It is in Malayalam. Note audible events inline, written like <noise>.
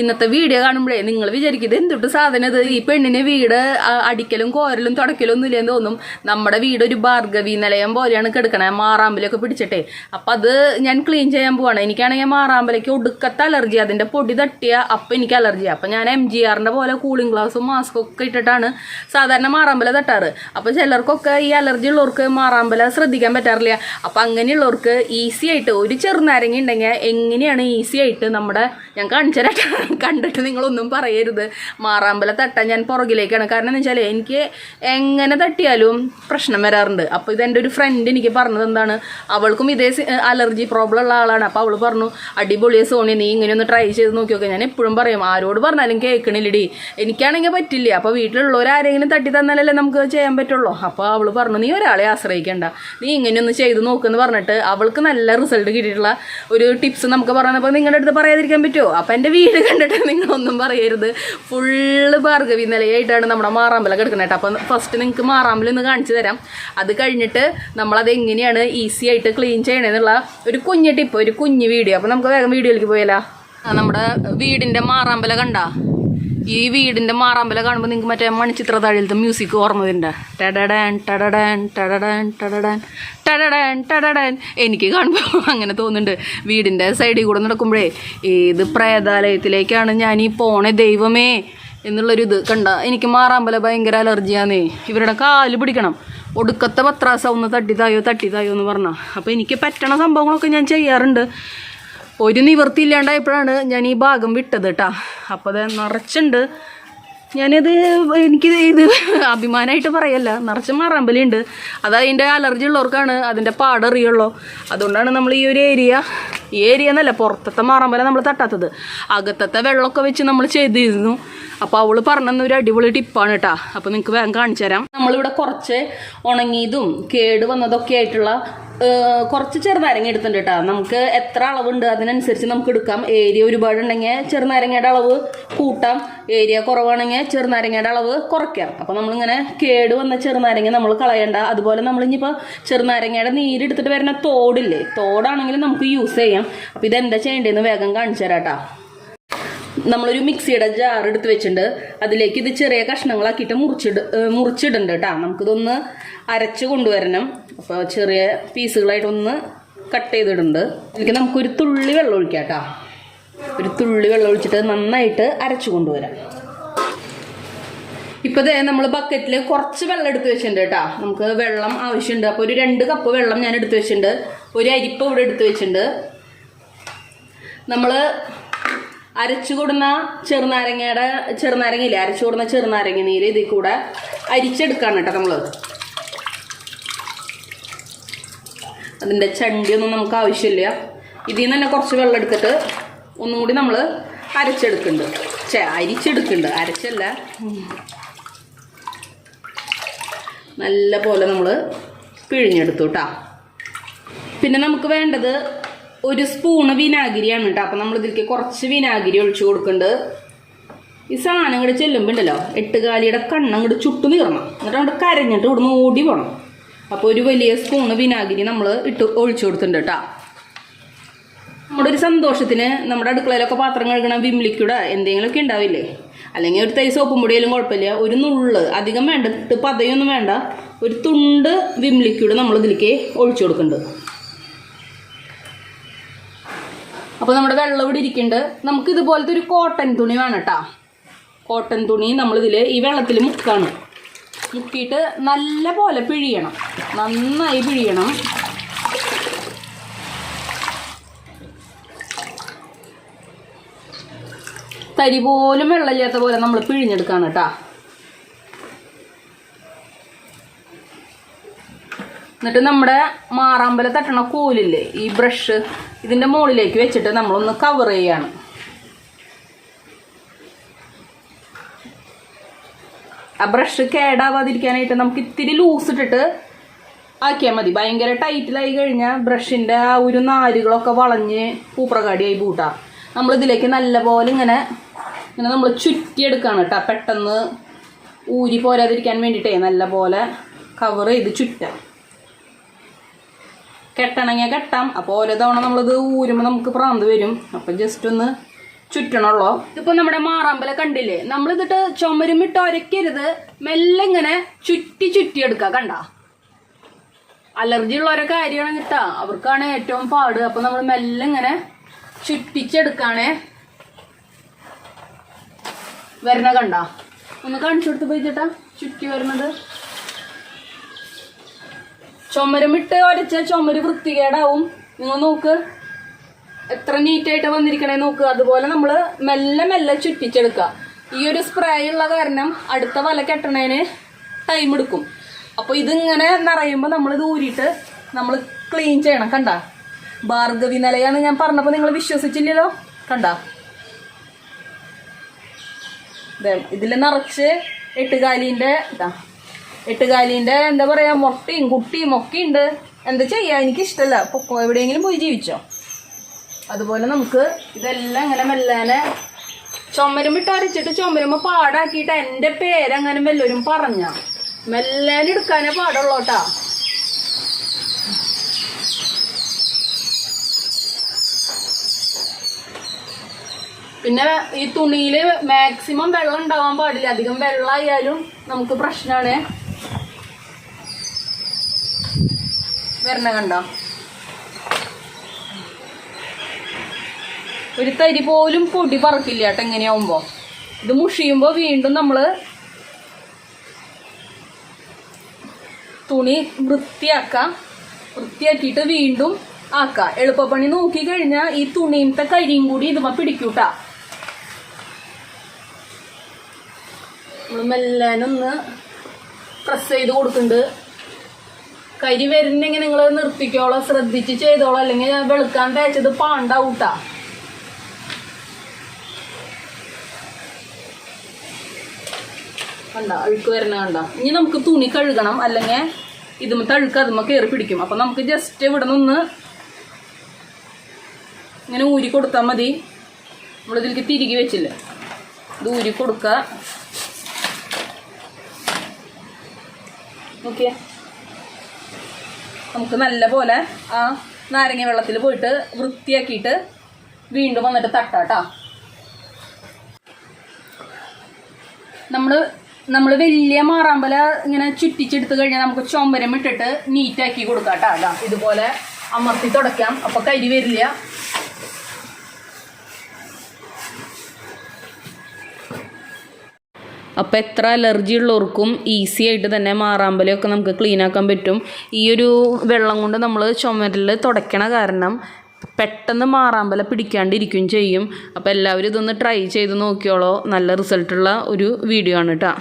ഇന്നത്തെ വീഡിയോ കാണുമ്പോഴേ നിങ്ങൾ വിചാരിക്കും ഇത് എന്തൊട്ട് സാധനം ഇത്? ഈ പെണ്ണിന് വീട് അടിക്കലും കോരലും തുടക്കലും ഒന്നും ഇല്ലെന്ന് തോന്നും. നമ്മുടെ വീട് ഒരു ഭാർഗവി നിലയം പോലെയാണ് കിടക്കണേ മാറാമ്പലൊക്കെ പിടിച്ചിട്ടേ. അപ്പം അത് ഞാൻ ക്ലീൻ ചെയ്യാൻ പോവാണ്. എനിക്കാണെങ്കിൽ മാറാമ്പലയ്ക്ക് ഒടുക്കത്തെ അലർജി അതിന്റെ പൊടി തട്ടിയ അപ്പം എനിക്ക് അലർജി അപ്പം ഞാൻ എം ജി ആറിന്റെ പോലെ കൂളിംഗ് ഗ്ലാസും മാസ്കും ഒക്കെ ഇട്ടിട്ടാണ് സാധാരണ മാറാമ്പല തട്ടാറ്. അപ്പം ചിലർക്കൊക്കെ ഈ അലർജി ഉള്ളവർക്ക് മാറാമ്പല ശ്രദ്ധിക്കാൻ പറ്റാറില്ല. അപ്പം അങ്ങനെയുള്ളവർക്ക് ഈസി ആയിട്ട് ഒരു ചെറുനാരങ്ങ ഉണ്ടെങ്കിൽ എങ്ങനെയാണ് ഈസി ആയിട്ട് നമ്മുടെ ഞാൻ കാണിച്ചു തരാം കണ്ടിട്ട് നിങ്ങളൊന്നും പറയരുത്. മാറാമ്പല തട്ടാൻ ഞാൻ പുറകിലേക്കാണ്. കാരണം എന്ന് വെച്ചാൽ എനിക്ക് എങ്ങനെ തട്ടിയാലും പ്രശ്നം വരാറുണ്ട്. അപ്പോൾ ഇതെന്റെ ഒരു ഫ്രണ്ട് എനിക്ക് പറഞ്ഞത് എന്താണ് അവൾക്കും ഇതേ അലർജി പ്രോബ്ലം ഉള്ള ആളാണ്. അപ്പോൾ അവൾ പറഞ്ഞു അടിപൊളിയ സോണി നീ ഇങ്ങനെ ഒന്ന് ട്രൈ ചെയ്ത് നോക്കിയൊക്കെ. ഞാൻ എപ്പോഴും പറയും ആരോട് പറഞ്ഞാലും കേൾക്കണില്ലടി. എനിക്കാണെങ്കിൽ പറ്റില്ല. അപ്പോൾ വീട്ടിലുള്ളവർ ആരെങ്കിലും തട്ടി തന്നാലല്ലേ നമുക്ക് ചെയ്യാൻ പറ്റുള്ളൂ. അപ്പോൾ അവൾ പറഞ്ഞു നീ ഒരാളെ ആശ്രയിക്കേണ്ട. നീ ഇങ്ങനെ ഒന്ന് ചെയ്ത് നോക്കുമെന്ന് പറഞ്ഞിട്ട് അവൾക്ക് നല്ല റിസൾട്ട് കിട്ടിയിട്ടുള്ള ഒരു ടിപ്സ് നമുക്ക് പറഞ്ഞപ്പോൾ നിങ്ങളുടെ അടുത്ത് പറയാതിരിക്കാൻ പറ്റുമോ അപ്പോൾ എന്റെ വീട് കണ്ടിട്ട് നിങ്ങളൊന്നും പറയരുത്. ഫുള്ള് ഭാർഗവി നിലയായിട്ടാണ് നമ്മുടെ മാറാമ്പല കിടക്കുന്നത് കേട്ടോ. അപ്പം ഫസ്റ്റ് നിങ്ങൾക്ക് മാറാമ്പല ഒന്ന് കാണിച്ചു തരാം. അത് കഴിഞ്ഞിട്ട് നമ്മളത് എങ്ങനെയാണ് ഈസി ആയിട്ട് ക്ലീൻ ചെയ്യണമെന്നുള്ള ഒരു കുഞ്ഞ് ടിപ്പ് ഒരു കുഞ്ഞ് വീഡിയോ അപ്പം നമുക്ക് വേഗം വീഡിയോയിലേക്ക് പോയാലോ? നമ്മുടെ വീടിന്റെ മാറാമ്പല കണ്ട? ഈ വീടിന്റെ മാറാമ്പല കാണുമ്പോൾ നിങ്ങൾക്ക് മറ്റേ മണിച്ചിത്ര താഴിലത്തെ മ്യൂസിക് ഓർമ്മ വരുന്നുണ്ട് ടടടാൻ ടടടാൻ ടടടാൻ ടടടാൻ എനിക്ക് കാണുമ്പോൾ <laughs> അങ്ങനെ തോന്നുന്നുണ്ട്. വീടിന്റെ സൈഡിൽ കൂടെ നടക്കുമ്പോഴേ ഏത് പ്രേതാലയത്തിലേക്കാണ് ഞാൻ ഈ പോണേ ദൈവമേ എന്നുള്ളൊരു ഇത് കണ്ട. എനിക്ക് മാറാമ്പല ഭയങ്കര അലർജിയാന്നേ. ഇവരുടെ കാൽ പിടിക്കണം. ഒടുക്കത്തെ പത്രാസ ഒന്ന് തട്ടിത്തായോ തട്ടിത്തായോ എന്ന് പറഞ്ഞാൽ അപ്പോൾ എനിക്ക് പറ്റണ സംഭവങ്ങളൊക്കെ ഞാൻ ചെയ്യാറുണ്ട്. ഒരു നിവൃത്തി ഇല്ലാണ്ടായപ്പോഴാണ് ഞാൻ ഈ ഭാഗം വിട്ടത് കേട്ടാ അപ്പോൾ അത് നിറച്ചുണ്ട്. ഞാനിത് എനിക്ക് ഇത് അഭിമാനമായിട്ട് പറയല്ല നിറച്ച് മറമ്പലുണ്ട് അത് അതിന്റെ അലർജി ഉള്ളവർക്കാണ് അതിന്റെ പാടറിയുള്ളൂ അതുകൊണ്ടാണ് നമ്മൾ ഈ ഒരു ഏരിയ ഈ ഏരിയ എന്നല്ല പുറത്തത്തെ മറമ്പല നമ്മൾ തട്ടാത്തത്. അകത്തത്തെ വെള്ളമൊക്കെ വെച്ച് നമ്മൾ ചെയ്തിരുന്നു. അപ്പോൾ അവൾ പറഞ്ഞ ഒരു അടിപൊളി ടിപ്പാണ് കേട്ടാ അപ്പോൾ നിങ്ങൾക്ക് വേഗം കാണിച്ചു തരാം. നമ്മളിവിടെ കുറച്ച് ഉണങ്ങിയതും കേട് വന്നതൊക്കെ ആയിട്ടുള്ള കുറച്ച് ചെറുനാരങ്ങ എടുത്തിട്ടുണ്ട് കേട്ടോ നമുക്ക് എത്ര അളവുണ്ട്? അതിനനുസരിച്ച് നമുക്ക് എടുക്കാം. ഏരിയ ഒരുപാട് ഉണ്ടെങ്കിൽ ചെറുനാരങ്ങയുടെ അളവ് കൂട്ടാം. ഏരിയ കുറവാണെങ്കിൽ ചെറുനാരങ്ങയുടെ അളവ് കുറയ്ക്കാം. അപ്പൊ നമ്മളിങ്ങനെ കേട് വന്ന ചെറുനാരങ്ങ നമ്മൾ കളയണ്ട. അതുപോലെ നമ്മൾ ഇനിയിപ്പോൾ ചെറുനാരങ്ങയുടെ നീരെടുത്തിട്ട് വരുന്ന തോടില്ലേ? തോടാണെങ്കിലും നമുക്ക് യൂസ് ചെയ്യാം. അപ്പോൾ ഇതെന്താ ചെയ്യേണ്ടതെന്ന് വേഗം കാണിച്ചു തരാം കേട്ടോ നമ്മളൊരു മിക്സിയുടെ ജാർ എടുത്ത് വെച്ചിട്ടുണ്ട്. അതിലേക്ക് ഇത് ചെറിയ കഷ്ണങ്ങളാക്കിയിട്ട് മുറിച്ചിട് മുറിച്ചിടുന്നുണ്ട് കേട്ടോ. നമുക്കിതൊന്ന് അരച്ച് കൊണ്ടുവരണം. അപ്പോൾ ചെറിയ പീസുകളായിട്ടൊന്ന് കട്ട് ചെയ്തിടുന്നുണ്ട്. ഇതിലേക്ക് നമുക്കൊരു തുള്ളി വെള്ളം ഒഴിക്കാം കേട്ടോ. ഒരു തുള്ളി വെള്ളം ഒഴിച്ചിട്ട് നന്നായിട്ട് അരച്ച് കൊണ്ടുവരാം. ഇപ്പോൾ ഇതേ നമ്മൾ ബക്കറ്റിൽ കുറച്ച് വെള്ളം എടുത്ത് വെച്ചിട്ടുണ്ട് കേട്ടോ. നമുക്ക് വെള്ളം ആവശ്യമുണ്ട്. അപ്പോൾ ഒരു രണ്ട് കപ്പ് വെള്ളം ഞാൻ എടുത്ത് വെച്ചിട്ടുണ്ട്. ഒരു അരിപ്പ് ഇവിടെ എടുത്ത് വെച്ചിട്ടുണ്ട്. നമ്മൾ അരച്ചു കൊടുന്ന ചെറുനാരങ്ങയുടെ ചെറുനാരങ്ങയില്ലേ? അരച്ചു കൊടുന്ന ചെറുനാരങ്ങ നീര് ഇതിൽ കൂടെ അരിച്ചെടുക്കാണ് കേട്ടോ നമ്മൾ അതിന്റെ ചണ്ടിയൊന്നും നമുക്ക് ആവശ്യമില്ല. ഇതിൽ നിന്ന് തന്നെ കുറച്ച് വെള്ളം എടുത്തിട്ട് ഒന്നും കൂടി നമ്മൾ അരച്ചെടുക്കുന്നുണ്ട്. ചേ അരിച്ചെടുക്കുന്നുണ്ട്. അരച്ചല്ല. നല്ല പോലെ നമ്മൾ പിഴിഞ്ഞെടുത്തു കേട്ടോ. പിന്നെ നമുക്ക് വേണ്ടത് ഒരു സ്പൂണ് വിനാഗിരിയാണ് കേട്ടോ. അപ്പം നമ്മൾ ഇതിലേക്ക് കുറച്ച് വിനാഗിരി ഒഴിച്ചു കൊടുക്കുന്നുണ്ട്. ഈ സാധനം ഇങ്ങോട്ട് ചെല്ലുമ്പോൾ ഉണ്ടല്ലോ എട്ടുകാലിയുടെ കണ്ണങ്ങോട്ട് ചുട്ടു നീറണം. എന്നിട്ട് അങ്ങോട്ട് കരഞ്ഞിട്ട് ഇവിടുന്ന് ഓടി പോകണം അപ്പോൾ ഒരു വലിയ സ്പൂണ് വിനാഗിരി നമ്മൾ ഇട്ട് ഒഴിച്ചു കൊടുത്തിട്ടുണ്ട് കേട്ടോ. നമ്മുടെ ഒരു സന്തോഷത്തിന് നമ്മുടെ അടുക്കളയിലൊക്കെ പാത്രം കഴുകണം വിം ലിക്വിഡ് എന്തെങ്കിലുമൊക്കെ ഉണ്ടാവില്ലേ? അല്ലെങ്കിൽ ഒരു തൈ സോപ്പും പൊടിയാലും കുഴപ്പമില്ല. ഒരു നുള്ള് അധികം വേണ്ട പതയൊന്നും വേണ്ട. ഒരു തുണ്ട് വിം ലിക്വിഡ് നമ്മൾ ഇതിലേക്ക് ഒഴിച്ചു കൊടുക്കുന്നുണ്ട്. അപ്പോൾ നമ്മുടെ വെള്ളം ഇവിടെ ഇരിക്കുന്നുണ്ട്. നമുക്ക് ഇതുപോലത്തെ ഒരു കോട്ടൺ തുണി വേണം കേട്ടോ കോട്ടൺ തുണി നമ്മളിതിൽ ഈ വെള്ളത്തിൽ മുക്കാണ്. മുക്കിയിട്ട് നല്ല പോലെ പിഴിയണം. നന്നായി പിഴിയണം. തരി പോലും വെള്ളമില്ലാത്ത പോലെ നമ്മൾ പിഴിഞ്ഞെടുക്കാണ് കേട്ടോ എന്നിട്ട് നമ്മുടെ മാറാമ്പല തട്ടണ കോലില്ലേ ഈ ബ്രഷ് ഇതിന്റെ മുകളിലേക്ക് വെച്ചിട്ട് നമ്മളൊന്ന് കവർ ചെയ്യാണ്. ആ ബ്രഷ് കേടാവാതിരിക്കാനായിട്ട് നമുക്ക് ഇത്തിരി ലൂസ് ഇട്ടിട്ട് ആക്കിയാൽ മതി. ഭയങ്കര ടൈറ്റിലായി കഴിഞ്ഞാൽ ബ്രഷിന്റെ ആ ഒരു നാരുകളൊക്കെ വളഞ്ഞ് പൂപ്രകാടിയായി പൂട്ടാം. നമ്മളിതിലേക്ക് നല്ലപോലെ ഇങ്ങനെ ഇങ്ങനെ നമ്മൾ ചുറ്റിയെടുക്കുകയാണ് കേട്ടോ. പെട്ടെന്ന് ഊരി പോരാതിരിക്കാൻ വേണ്ടിയിട്ടേ നല്ലപോലെ കവർ ചെയ്ത് ചുറ്റാം. കെട്ടണമെങ്കിൽ കെട്ടാം. അപ്പോൾ ഓരോ തവണ നമ്മളിത് ഊരുമ്പോൾ നമുക്ക് പ്രാന്ത് വരും. അപ്പം ജസ്റ്റ് ഒന്ന് ചുറ്റണുള്ളൂ. ഇപ്പൊ നമ്മുടെ മാറാമ്പല കണ്ടില്ലേ? നമ്മൾ ഇതിട്ട് ചുമരുമിട്ട് ഒരക്കരുത് മെല്ലെ ഇങ്ങനെ ചുറ്റി ചുറ്റി എടുക്കുക കണ്ട? അലർജി ഉള്ളവരെ കാര്യമാണ് കിട്ടാ. അവർക്കാണ് ഏറ്റവും പാട്. അപ്പൊ നമ്മൾ മെല്ലെ ഇങ്ങനെ ചുറ്റിച്ചെടുക്കാണേ. വരണ കണ്ട? ഒന്ന് കാണിച്ചു കൊടുത്ത് പോയി ചേട്ടാ. ചുറ്റി വരുന്നത് ചുമരുമിട്ട് ഒരച്ച ചുമര് വൃത്തികേടാവും. നിങ്ങൾ നോക്ക്. എത്ര നീറ്റായിട്ട് വന്നിരിക്കണേ നോക്ക്. അതുപോലെ നമ്മൾ മെല്ലെ മെല്ലെ ചുറ്റിച്ചെടുക്കുക ഈ ഒരു സ്പ്രേ ഉള്ള കാരണം അടുത്ത വല കെട്ടണേന് ടൈം എടുക്കും. അപ്പോൾ ഇതിങ്ങനെ നിറയുമ്പോൾ നമ്മൾ ഊരിയിട്ട് നമ്മൾ ക്ലീൻ ചെയ്യണം. കണ്ട? ഭാർഗവി നിലയാണ് ഞാൻ പറഞ്ഞപ്പോൾ നിങ്ങൾ വിശ്വസിച്ചില്ലല്ലോ? കണ്ട? ഇതിൽ നിറച്ച് എട്ടുകാലിന്റെ ഇതാ. എട്ടുകാലിന്റെ എന്താ പറയാ മുട്ടയും കുട്ടിയും ഒക്കെ ഉണ്ട്. എന്താ ചെയ്യാ? എനിക്ക് ഇഷ്ടമല്ല പൊക്കോ എവിടെയെങ്കിലും പോയി ജീവിച്ചോ? അതുപോലെ നമുക്ക് ഇതെല്ലാം ഇങ്ങനെ മെല്ലാനെ ചുമരുമിട്ട് അരച്ചിട്ട് ചുമരുമ്പ് പാടാക്കിയിട്ട് എന്റെ പേരങ്ങനെ വല്ലവരും പറഞ്ഞ. മെല്ലാനെ എടുക്കാനേ പാടുള്ളൂട്ടാ. പിന്നെ ഈ തുണിയിൽ മാക്സിമം വെള്ളം ഉണ്ടാവാൻ പാടില്ല. അധികം വെള്ളം ആയാലും നമുക്ക് പ്രശ്നമാണ് വരണ കണ്ടോ? ഒരു തരി പോലും പൊടി പറക്കില്ല കേട്ടോ എങ്ങനെയാവുമ്പോ ഇത് മുഷിയുമ്പോ വീണ്ടും നമ്മൾ തുണി വൃത്തിയാക്കാം. വൃത്തിയാക്കിയിട്ട് വീണ്ടും ആക്കാം. എളുപ്പപ്പണി നോക്കി കഴിഞ്ഞാൽ ഈ തുണിയത്തെ കരിയും കൂടി ഇതുമ്മ പിടിക്കൂട്ടാ നമ്മൾ മെല്ലാനൊന്ന് പ്രസ് ചെയ്ത് കൊടുക്കുന്നുണ്ട് കരി വരുന്നെങ്കിൽ നിങ്ങൾ നിർത്തിക്കോളോ ശ്രദ്ധിച്ച് ചെയ്തോളോ. അല്ലെങ്കിൽ വെളുക്കാൻ തേച്ചത് പാണ്ടാവൂട്ടാ. കണ്ട അഴുക്ക് വരണ കണ്ട? ഇനി നമുക്ക് തുണി കഴുകണം. അല്ലെങ്കിൽ ഇതുമ്മത്തെ അഴുക്ക് അതുമ്മ കയറി പിടിക്കും. അപ്പൊ നമുക്ക് ജസ്റ്റ് ഇവിടെ നിന്ന് ഇങ്ങനെ ഊരി കൊടുത്താൽ മതി. നമ്മളിതിലേക്ക് തിരികെ വെച്ചില്ലേ? ഇത് ഊരി കൊടുക്കുക. നോക്കിയേ. നമുക്ക് നല്ല പോലെ ആ നാരങ്ങ വെള്ളത്തിൽ പോയിട്ട് വൃത്തിയാക്കിയിട്ട് വീണ്ടും വന്നിട്ട് തട്ടാട്ടോ നമ്മൾ നമ്മൾ വലിയ മാറാമ്പല ഇങ്ങനെ ചുറ്റിച്ചെടുത്ത് കഴിഞ്ഞാൽ നമുക്ക് ചുമരം ഇട്ടിട്ട് നീറ്റാക്കി കൊടുക്കാം കേട്ടോ ഇതുപോലെ അമർത്തി തുടയ്ക്കാം. അപ്പോൾ കരി വരില്ല. അപ്പോൾ എത്ര അലർജി ഉള്ളവർക്കും ഈസി ആയിട്ട് തന്നെ മാറാമ്പലൊക്കെ നമുക്ക് ക്ലീൻ ആക്കാൻ പറ്റും. ഈ ഒരു വെള്ളം കൊണ്ട് നമ്മൾ ചുമരിൽ തുടയ്ക്കണ കാരണം പെട്ടെന്ന് മാറാമ്പല പിടിക്കാണ്ടിരിക്കുകയും ചെയ്യും. അപ്പോൾ എല്ലാവരും ഇതൊന്ന് ട്രൈ ചെയ്ത് നോക്കിയോളോ. നല്ല റിസൾട്ടുള്ള ഒരു വീഡിയോ ആണ് കേട്ടോ